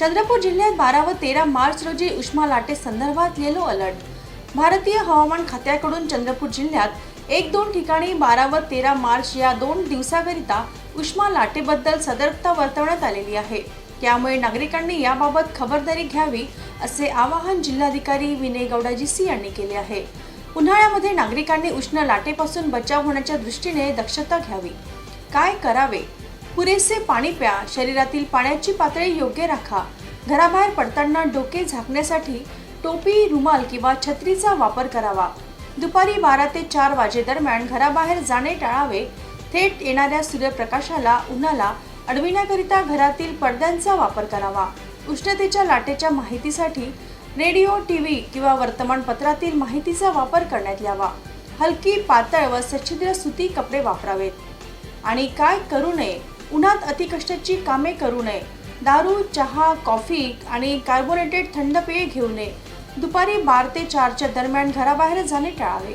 चंद्रपूर जिल्ह्यात बारा व तेरा मार्च रोजी उष्मा लाटे संदर्भात येलो अलर्ट. भारतीय हवामान खात्याकडून चंद्रपूर जिल्ह्यात एक दोन ठिकाणी बारा व तेरा मार्च या दोन दिवसाकरिता उष्मा लाटेबद्दल सतर्कता वर्तवण्यात आलेली आहे. त्यामुळे नागरिकांनी याबाबत खबरदारी घ्यावी असे आवाहन जिल्हाधिकारी विनय गौडाजी सी यांनी केले आहे. उन्हाळ्यामध्ये नागरिकांनी उष्ण लाटेपासून बचाव होण्याच्या दृष्टीने दक्षता घ्यावी. काय करावे? पुरेसे पाणी प्या शरीरातील पाण्याची पातळी योग्य राखा. घराबाहेर पडताना डोके झाकण्यासाठी टोपी रुमाल किंवा छत्रीचा वापर करावा. दुपारी बारा ते चार वाजेदरम्यान घराबाहेर जाणे टाळावे. थेट येणाऱ्या सूर्यप्रकाशाला उन्हाला अडविण्याकरिता घरातील पडद्यांचा वापर करावा. उष्णतेच्या लाटेच्या माहितीसाठी रेडिओ टी व्ही किंवा वर्तमानपत्रातील माहितीचा वापर करण्यात यावा. हलकी पातळ व सच्छिद्र सुती कपडे वापरावेत. आणि काय करू नये? उन्हात अतिकष्टाची कामे करू नये. दारू चहा कॉफी आणि कार्बोनेटेड थंड पेय घेऊ नये. दुपारी बार ते चारच्या दरम्यान घराबाहेर जाणे टाळावे.